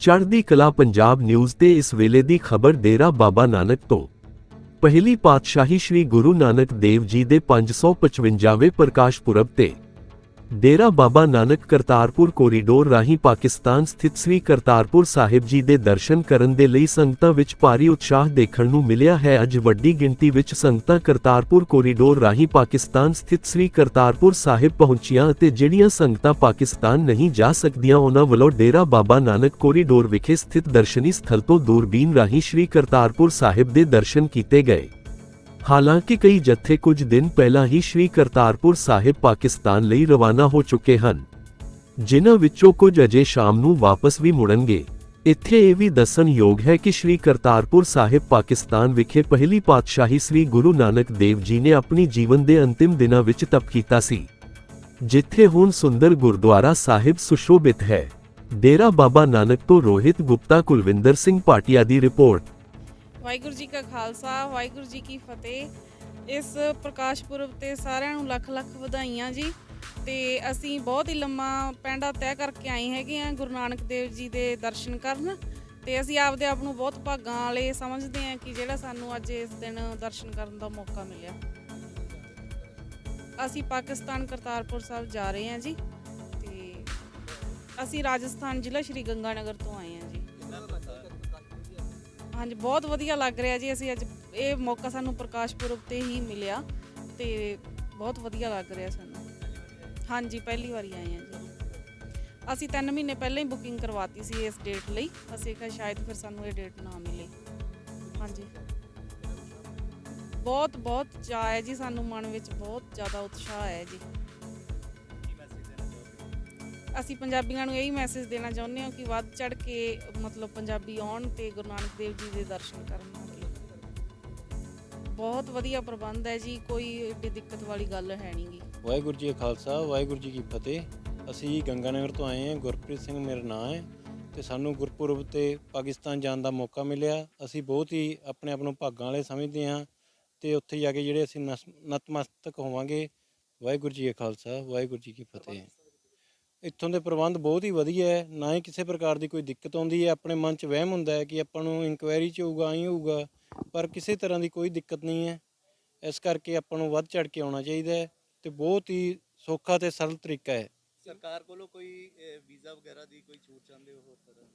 ਚੜ੍ਹਦੀ ਕਲਾ ਪੰਜਾਬ ਨਿਊਜ਼ ਤੇ ਇਸ ਵੇਲੇ ਦੀ ਖਬਰ ਡੇਰਾ ਬਾਬਾ ਨਾਨਕ ਤੋਂ। ਪਹਿਲੀ ਪਾਤਸ਼ਾਹੀ ਸ੍ਰੀ ਗੁਰੂ ਨਾਨਕ ਦੇਵ ਜੀ ਦੇ 555ਵੇਂ ਪ੍ਰਕਾਸ਼ ਪੁਰਬ ਤੇ ਡੇਰਾ ਬਾਬਾ ਨਾਨਕ ਕਰਤਾਰਪੁਰ ਕੋਰੀਡੋਰ ਰਾਹੀਂ ਪਾਕਿਸਤਾਨ ਸਥਿਤ ਸ੍ਰੀ ਕਰਤਾਰਪੁਰ ਸਾਹਿਬ ਜੀ ਦੇ ਦਰਸ਼ਨ ਕਰਨ ਦੇ ਲਈ ਸੰਗਤਾਂ ਵਿੱਚ ਭਾਰੀ ਉਤਸ਼ਾਹ ਦੇਖਣ ਨੂੰ ਮਿਲਿਆ ਹੈ। ਅੱਜ ਵੱਡੀ ਗਿਣਤੀ ਵਿੱਚ ਸੰਗਤਾਂ ਕਰਤਾਰਪੁਰ ਕੋਰੀਡੋਰ ਰਾਹੀਂ ਪਾਕਿਸਤਾਨ ਸਥਿਤ ਸ੍ਰੀ ਕਰਤਾਰਪੁਰ ਸਾਹਿਬ ਪਹੁੰਚੀਆਂ ਅਤੇ ਜਿਹੜੀਆਂ ਸੰਗਤਾਂ ਪਾਕਿਸਤਾਨ ਨਹੀਂ ਜਾ ਸਕਦੀਆਂ, ਉਹਨਾਂ ਵੱਲੋਂ ਡੇਰਾ ਬਾਬਾ ਨਾਨਕ ਕੋਰੀਡੋਰ ਵਿਖੇ ਸਥਿਤ ਦਰਸ਼ਨੀ ਸਥਲ ਤੋਂ ਦੂਰਬੀਨ ਰਾਹੀਂ ਸ੍ਰੀ ਕਰਤਾਰਪੁਰ ਸਾਹਿਬ ਦੇ ਦਰਸ਼ਨ ਕੀਤੇ ਗਏ। ਹਾਲਾਂਕਿ ਕਈ ਜਥੇ ਕੁਝ ਦਿਨ ਪਹਿਲਾਂ ਹੀ ਸ੍ਰੀ ਕਰਤਾਰਪੁਰ ਸਾਹਿਬ, ਪਾਕਿਸਤਾਨ ਲਈ ਰਵਾਨਾ ਹੋ ਚੁੱਕੇ ਹਨ, ਜਿਨ੍ਹਾਂ ਵਿੱਚੋਂ ਕੁਝ ਅਜੇ ਸ਼ਾਮ ਨੂੰ ਵਾਪਸ ਵੀ ਮੁੜਨਗੇ। ਇੱਥੇ ਇਹ ਵੀ ਦੱਸਣਯੋਗ ਹੈ ਕਿ ਸ੍ਰੀ ਕਰਤਾਰਪੁਰ ਸਾਹਿਬ, ਪਾਕਿਸਤਾਨ ਵਿਖੇ ਪਹਿਲੀ ਪਾਤਸ਼ਾਹੀ ਸ੍ਰੀ ਗੁਰੂ ਨਾਨਕ ਦੇਵ ਜੀ ਨੇ ਆਪਣੀ ਜੀਵਨ ਦੇ ਅੰਤਿਮ ਦਿਨਾਂ ਵਿੱਚ ਤਪ ਕੀਤਾ ਸੀ, ਜਿੱਥੇ ਹੁਣ ਸੁੰਦਰ ਗੁਰਦੁਆਰਾ ਸਾਹਿਬ ਸੁਸ਼ੋਭਿਤ ਹੈ। ਡੇਰਾ ਬਾਬਾ ਨਾਨਕ ਤੋਂ ਰੋਹਿਤ ਗੁਪਤਾ ਕੁਲਵਿੰਦਰ ਸਿੰਘ ਪਾਟਿਆ ਦੀ ਰਿਪੋਰਟ। ਵਾਹਿਗੁਰੂ ਜੀ ਕਾ ਖਾਲਸਾ, ਵਾਹਿਗੁਰੂ ਜੀ ਕੀ ਫਤਿਹ। ਇਸ ਪ੍ਰਕਾਸ਼ ਪੁਰਬ ਤੇ ਸਾਰਿਆਂ ਨੂੰ ਲੱਖ ਲੱਖ ਵਧਾਈਆਂ ਜੀ। ਤੇ ਅਸੀਂ ਬਹੁਤ ਹੀ ਲੰਮਾ ਪੈਂਡਾ ਤੈਅ ਕਰਕੇ ਆਏ ਹੈਗੇ ਆ ਗੁਰੂ ਨਾਨਕ ਦੇਵ ਜੀ ਦੇ ਦਰਸ਼ਨ ਕਰਨ। ਤੇ ਅਸੀਂ ਆਪਦੇ ਆਪ ਨੂੰ ਬਹੁਤ ਭਾਗਾਂ ਵਾਲੇ ਸਮਝਦੇ ਹਾਂ ਕਿ ਜਿਹੜਾ ਸਾਨੂੰ ਅੱਜ ਇਸ ਦਿਨ ਦਰਸ਼ਨ ਕਰਨ ਦਾ ਮੌਕਾ ਮਿਲਿਆ। ਅਸੀਂ ਪਾਕਿਸਤਾਨ ਕਰਤਾਰਪੁਰ ਸਾਹਿਬ ਜਾ ਰਹੇ ਹਾਂ ਜੀ। ਤੇ ਅਸੀਂ ਰਾਜਸਥਾਨ ਜ਼ਿਲ੍ਹਾ ਸ਼੍ਰੀ ਗੰਗਾਨਗਰ ਤੋਂ ਆਏ ਹਾਂ ਜੀ। ਹਾਂਜੀ, ਬਹੁਤ ਵਧੀਆ ਲੱਗ ਰਿਹਾ ਜੀ। ਅਸੀਂ ਅੱਜ ਇਹ ਮੌਕਾ ਸਾਨੂੰ ਪ੍ਰਕਾਸ਼ ਪੁਰਬ ਤੇ ਹੀ ਮਿਲਿਆ ਤੇ ਬਹੁਤ ਵਧੀਆ ਲੱਗ ਰਿਹਾ ਸਾਨੂੰ। ਹਾਂਜੀ, ਪਹਿਲੀ ਵਾਰੀ ਆਏ ਹਾਂ ਜੀ। ਅਸੀਂ 3 ਮਹੀਨੇ ਪਹਿਲਾਂ ਹੀ ਬੁਕਿੰਗ ਕਰਵਾਤੀ ਸੀ ਇਸ ਡੇਟ ਲਈ। ਅਸੀਂ ਕਿਹਾ ਸ਼ਾਇਦ ਫਿਰ ਸਾਨੂੰ ਇਹ ਡੇਟ ਨਾ ਮਿਲੇ। ਹਾਂਜੀ। ਬਹੁਤ ਬਹੁਤ ਚਾਅ ਹੈ ਜੀ, ਸਾਨੂੰ ਮਨ ਵਿੱਚ ਬਹੁਤ ਜ਼ਿਆਦਾ ਉਤਸ਼ਾਹ ਹੈ ਜੀ। ਅਸੀਂ ਪੰਜਾਬੀਆਂ ਨੂੰ ਇਹੀ ਮੈਸੇਜ ਦੇਣਾ ਚਾਹੁੰਦੇ ਹਾਂ ਕਿ ਵੱਧ ਚੜ ਕੇ, ਮਤਲਬ ਪੰਜਾਬੀ ਆਉਣ ਤੇ ਗੁਰੂ ਨਾਨਕ ਦੇਵ ਜੀ ਦੇ ਦਰਸ਼ਨ ਕਰਨ ਬਹੁਤ ਵਧੀਆ ਪ੍ਰਬੰਧ ਹੈ ਜੀ, ਕੋਈ ਏਡੀ ਦਿੱਕਤ ਵਾਲੀ ਗੱਲ ਹੈ ਨਹੀਂਗੀ ਵਾਹਿਗੁਰੂ ਜੀ ਖਾਲਸਾ, ਵਾਹਿਗੁਰੂ ਜੀ ਕੀ ਫਤਿਹ। ਅਸੀਂ ਗੰਗਾਨਗਰ ਤੋਂ ਆਏ ਹਾਂ, ਗੁਰਪ੍ਰੀਤ ਸਿੰਘ ਮੇਰਾ ਨਾਮ ਹੈ ਤੇ ਸਾਨੂੰ ਗੁਰਪੁਰਬ ਤੇ ਪਾਕਿਸਤਾਨ ਜਾਣ ਦਾ ਮੌਕਾ ਮਿਲਿਆ। ਅਸੀਂ ਬਹੁਤ ਹੀ ਆਪਣੇ ਆਪ ਨੂੰ ਭਾਗਾਂ ਵਾਲੇ ਸਮਝਦੇ ਹਾਂ ਤੇ ਉੱਥੇ ਜਾ ਕੇ ਜਿਹੜੇ ਅਸੀਂ ਨਤਮਸਤਕ ਹੋਵਾਂਗੇ। ਵਾਹਿਗੁਰੂ ਜੀ ਕਾ ਖਾਲਸਾ, ਵਾਹਿਗੁਰੂ ਜੀ ਕੀ ਫਤਿਹ। ਇੱਥੋਂ ਦੇ ਪ੍ਰਬੰਧ ਬਹੁਤ ਹੀ ਵਧੀਆ ਹੈ ਨਾ ਹੀ ਕਿਸੇ ਪ੍ਰਕਾਰ ਦੀ ਕੋਈ ਦਿੱਕਤ ਆਉਂਦੀ ਹੈ ਆਪਣੇ ਮਨ 'ਚ ਵਹਿਮ ਹੁੰਦਾ ਹੈ ਕਿ ਆਪਾਂ ਨੂੰ ਇਨਕੁਆਇਰੀ 'ਚ ਹੋਊਗਾ ਆਈ ਹੋਊਗਾ ਪਰ ਕਿਸੇ ਤਰ੍ਹਾਂ ਦੀ ਕੋਈ ਦਿੱਕਤ ਨਹੀਂ ਹੈ। ਇਸ ਕਰਕੇ ਆਪਾਂ ਨੂੰ ਵੱਧ ਚੜ ਕੇ ਆਉਣਾ ਚਾਹੀਦਾ ਹੈ ਤੇ ਬਹੁਤ ਹੀ ਸੌਖਾ ਤੇ ਸਰਲ ਤਰੀਕਾ ਹੈ। ਸਰਕਾਰ ਕੋਲੋਂ ਕੋਈ ਵੀਜ਼ਾ ਵਗੈਰਾ ਦੀ ਕੋਈ ਛੂਟ ਚਾਹੁੰਦੇ ਹੋ ਹੋਰ ਤਰ੍ਹਾਂ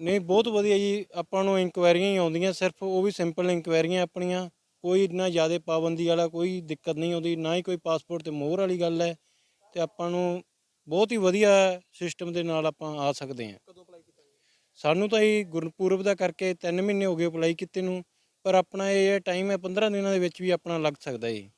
ਨਹੀਂ ਬਹੁਤ ਵਧੀਆ ਜੀ ਆਪਾਂ ਨੂੰ ਇਨਕੁਆਇਰੀਆਂ ਹੀ ਆਉਂਦੀਆਂ ਸਿਰਫ ਉਹ ਵੀ ਸਿੰਪਲ ਇਨਕੁਆਇਰੀਆਂ ਆਪਣੀਆਂ ਕੋਈ ਇੰਨਾ ਜ਼ਿਆਦਾ ਪਾਬੰਦੀ ਵਾਲਾ ਕੋਈ ਦਿੱਕਤ ਨਹੀਂ ਆਉਂਦੀ ਨਾ ਹੀ ਕੋਈ ਪਾਸਪੋਰਟ ਤੇ ਮੋਹਰ ਵਾਲੀ ਗੱਲ ਹੈ ਤੇ ਆਪਾਂ ਨੂੰ ਬਹੁਤ ਹੀ ਵਧੀਆ ਸਿਸਟਮ ਦੇ ਨਾਲ ਆਪਾਂ ਆ ਸਕਦੇ ਹਾਂ। ਕਦੋਂ ਅਪਲਾਈ ਕੀਤਾ ਸਾਨੂੰ ਤਾਂ ਇਹ ਗੁਰਪੁਰਬ ਦਾ ਕਰਕੇ 3 ਮਹੀਨੇ ਹੋ ਗਏ ਅਪਲਾਈ ਕੀਤੇ ਨੂੰ ਪਰ ਆਪਣਾ ਇਹ ਟਾਈਮ ਹੈ 15 ਦਿਨਾਂ ਦੇ ਵਿੱਚ ਵੀ ਆਪਣਾ ਲੱਗ ਸਕਦਾ ਹੈ।